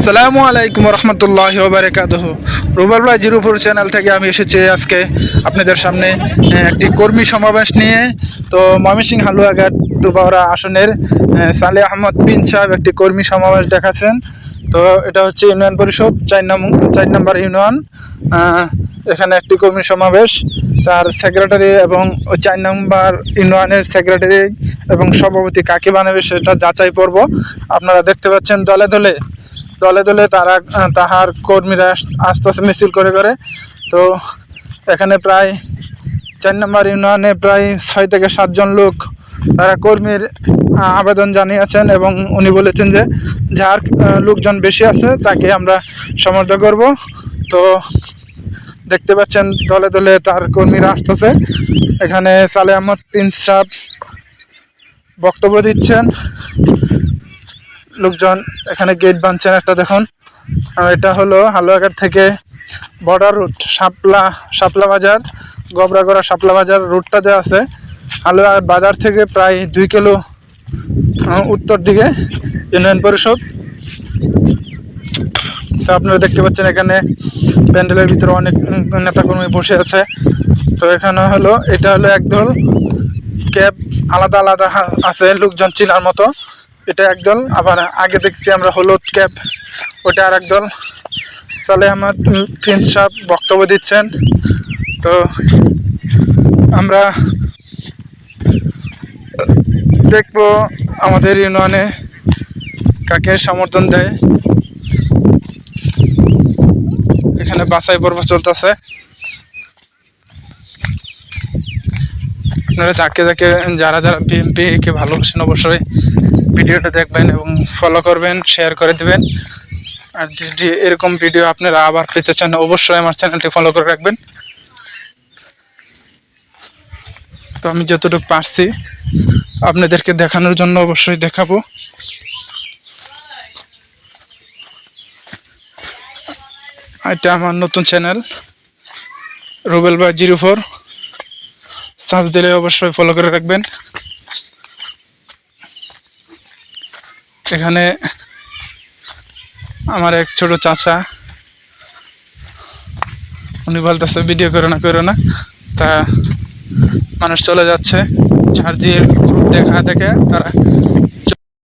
আসসালামু আলাইকুম রহমতুল্লাহ বারকাতহ। রুবাল ভাই জিরুপুর চ্যানেল থেকে আমি এসেছি আজকে আপনাদের সামনে একটি কর্মী সমাবেশ নিয়ে। তো ময়মনসিং হালুয়াঘাট দুবাওরা আসনের সালে আহমদ বিন সাহেব একটি কর্মী সমাবেশ দেখাচ্ছেন। তো এটা হচ্ছে ইউনিয়ন পরিষদ, চার নম্বর চার নম্বর ইউনিয়ন। এখানে একটি কর্মী সমাবেশ। তার সেক্রেটারি এবং চার নম্বর ইউনিয়নের সেক্রেটারি এবং সভাপতি কাকে বানাবে সেটা যাচাই পর্ব। আপনারা দেখতে পাচ্ছেন দলে দলে। দলে দলে তারা, তাহার কর্মীরা আস- আস্তে আস্তে মিছিল করে করে। তো এখানে প্রায় চার নম্বর ইউনিয়নে প্রায় ছয় থেকে সাতজন লোক তারা কর্মীর আবেদন জানিয়েছেন এবং উনি বলেছেন যে যার লোকজন বেশি আছে তাকে আমরা সমর্থন করব। তো দেখতে পাচ্ছেন দলে দলে তার কর্মীরা আসতেছে। এখানে সালে আহমদ প্রিন্স সাহেব বক্তব্য দিচ্ছেন। লোকজন এখানে গেট বাঁধছেন একটা দেখুন। এটা হলো হালুয়াঘাট থেকে বর্ডার রুট শাপলা শাপলা বাজার, গবরাগড়া শাপলা বাজার রুটটা যে আছে। হালুয়া বাজার থেকে প্রায় দুই কিলো উত্তর দিকে ইউনিয়ন পরিষদ। তো আপনারা দেখতে পাচ্ছেন এখানে প্যান্ডেলের ভিতরে অনেক নেতাকর্মী বসে আছে। তো এখানে হলো, এটা হলো একদল ক্যাব আলাদা আলাদা আছে, লোকজন চিনার মতো। এটা একদল আবার আগে দেখছি আমরা হলুদ ক্যাপ ওটা আর একদল সালে উম, প্রিন্স সাহেব বক্তব্য দিচ্ছেন। তো আমরা দেখব আমাদের ইউনিয়নে কাকে সমর্থন দেয়। এখানে বাছাই পর্ব চলতেছে। আপনারা যাকে যাকে যারা যারা বিএনপি কে ভালোবাসেন অবশ্যই ভিডিওটা দেখবেন এবং ফলো করবেন শেয়ার করে দিবেন। আর যদি এরকম ভিডিও আপনারা আবার পেতে চান, অবশ্যই আমার চ্যানেলটি ফলো করে রাখবেন। তো আমি যতটুকু পারছি, আপনাদেরকে দেখানোর জন্য অবশ্যই দেখাবো। এটা আমার নতুন চ্যানেল রুবেল বা জিরো ফোর সার্চ দিলে অবশ্যই ফলো করে রাখবেন। এখানে আমার এক ছোট চাচা, উনি বলতেছে, ভিডিও করো না করো না। তা মানুষ চলে যাচ্ছে। যার দেখা দেখে তারা